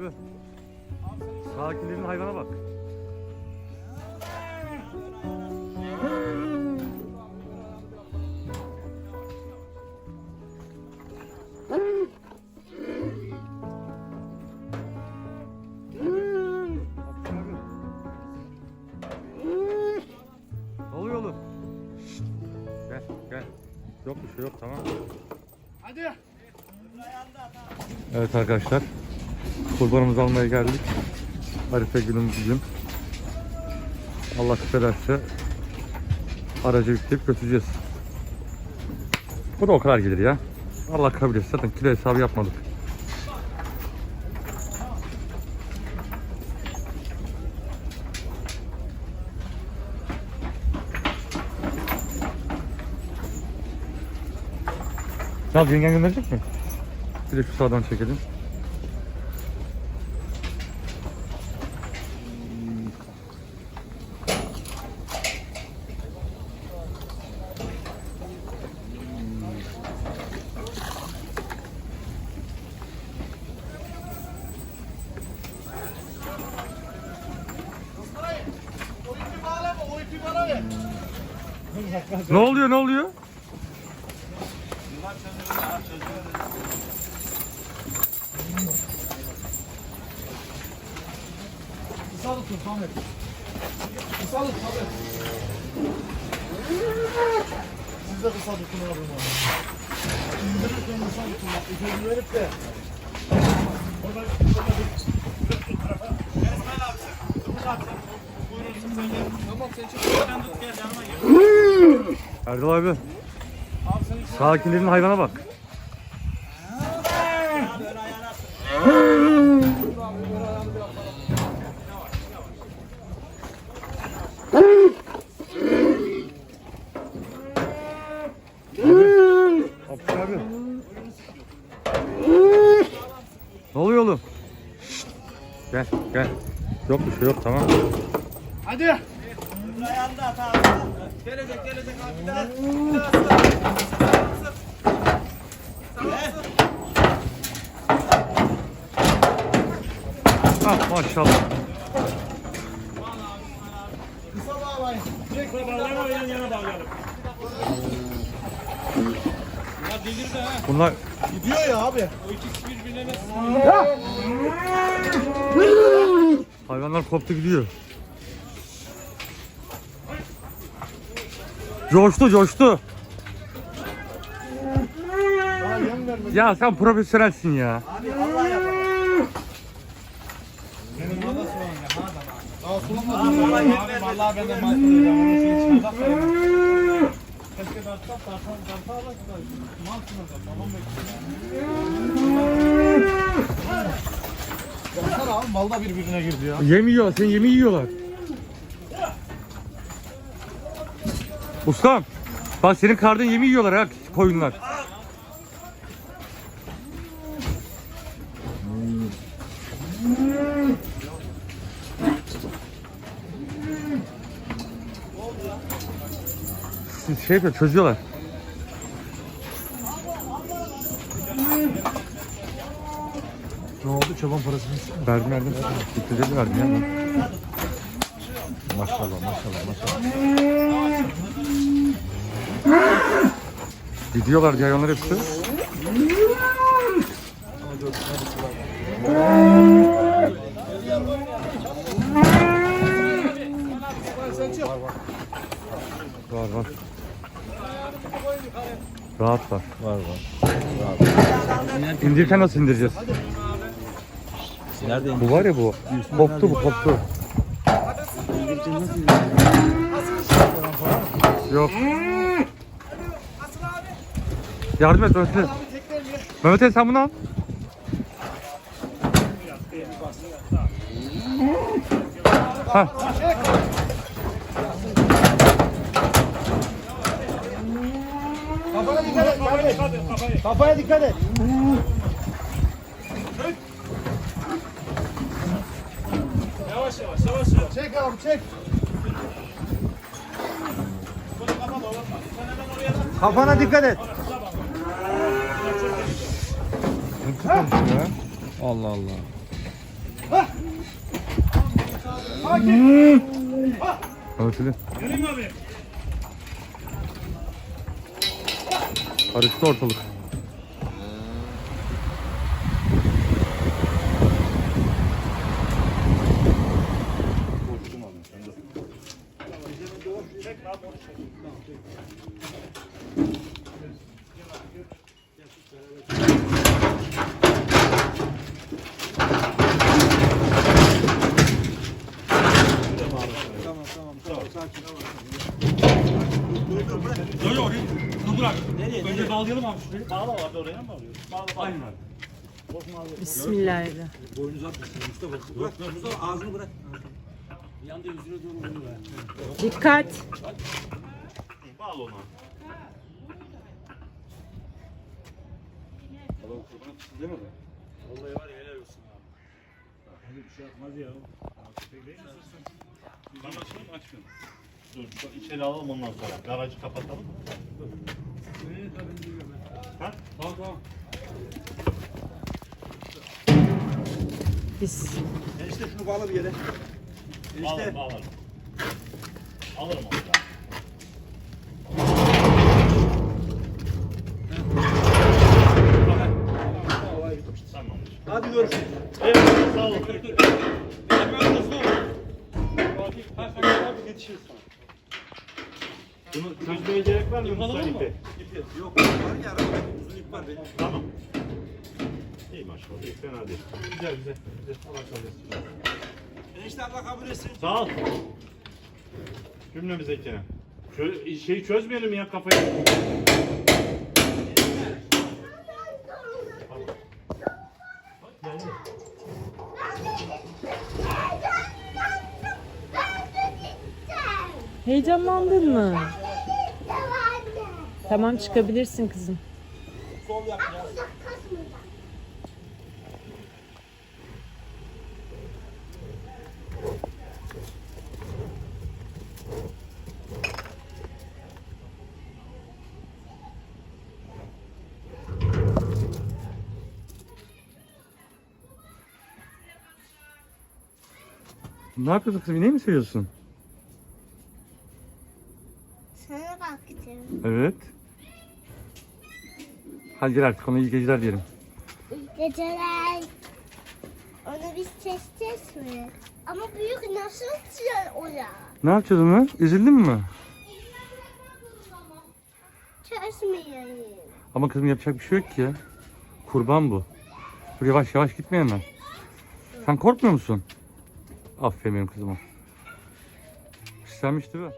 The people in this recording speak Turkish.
abi. Sakinlerin hayvana bak. Gel gel. Yok bir şey yok tamam. Hadi. Evet arkadaşlar. Kurbanımızı almaya geldik. Arife günümüz bugün. Allah kısmet ederse aracı yükleyip götüreceğiz. Bu da o kadar gelir ya. Allah kabul etsin. Zaten kilo hesabı yapmadık. Ne yapıyorsun? Yengen gönderecek mi? Bir de şu sağdan çekelim. O ipi bağlama, o ipi bana ver. Ne oluyor ne oluyor? Kısa tutun Samet. Kısa tut Samet. Siz de kısa tutun abi. İndirirken kısa tutun. İpini verip de. Erdal abi. Sakinlerin hayvana bak. Abi. abi. Ne oluyor oğlum? Şşt. Gel gel. Yok bir şey yok tamam. Hadi. Ayağında at abi. Gelecek gelecek abi bir daha. Bir daha ısır. Ah maşallah. Kısa bağlayın. Direkt Bağlayalım yan yana bağlayalım. Ya delirdi ha. Bunlar Gidiyor ya abi. O ikisi birbirine nasıl? Hayvanlar koptu gidiyor. Coştu coştu. Ya sen profesyonelsin ya. Abi mal da birbirine girdi ya. Yem yiyor, sen yemi yiyorlar. Ustam, bak senin kardan yemi yiyorlar ha koyunlar. Şey yapıyor, çözüyorlar. Ne oldu çoban parasını? Verdim verdim. Bitirdi verdim ya. Maşallah maşallah maşallah. Gidiyorlar diye hayvanlar hepsi. Var var. Rahat var. Var var. İndirirken nasıl indireceğiz? Nerede Bu var ya bu. Koptu bu koptu. Yok. Yardım et Mehmet Ali. Mehmet Ali sen bunu al. Ha. Kafaya dikkat et. Kafaya dikkat et. Yavaş yavaş yavaş. Çek abi çek. Kafana dikkat et. Allah Allah. Yürüyün abi. Karıştı ortalık. Yok yok orayı. Dur bırak. Nereye? Bağlayalım abi şurayı. Bağla vardı oraya mı bağlıyorsun? Bağla bağla. Aynen abi. Bismillahirrahmanirrahim. Boynuz atmışsın Mustafa. Bırak Mustafa ağzını bırak. Yanda yüzüne doğru be. Dikkat. Bağla onu. Vallahi var ya helal olsun abi. Hadi bir şey yapmaz ya. Ben açayım mı? Dur şu içeri alalım ondan sonra. Garajı kapatalım. Ha? Tamam tamam. Biz. Enişte şunu bağla bir yere. Enişte. bağlarım. Alırım onu da. Tamamdır. Hadi görüşürüz. Evet, sağ olun. Hemen hızlı olun. Fatih, ha sen gel abi yetişiriz sana. Bunu çözmeye gerek var mı? Musa ipi? Yok var ya uzun ip var benim. Tamam. İyi maşallah, iyi fena değil. Güzel güzel. güzel. Allah razı olsun. Enişte Allah kabul etsin. Sağ ol. Cümlemizdekine. Çö şeyi çözmeyelim ya kafayı. Heyecanlandın mı? Tamam çıkabilirsin kızım. Ne yapıyorsun kızım? İneği mi seviyorsun? Sana baktım. Evet. Hadi gel artık ona iyi geceler diyelim. İyi geceler. Onu biz çekeceğiz mi? Ama büyük nasıl sığar oraya? Ne yapacağız onu? Üzüldün mü? Çözmeyelim. Ama kızım yapacak bir şey yok ki. Kurban bu. Dur yavaş yavaş gitme hemen. Sen korkmuyor musun? Aferin benim kızıma. İstenmiş değil mi?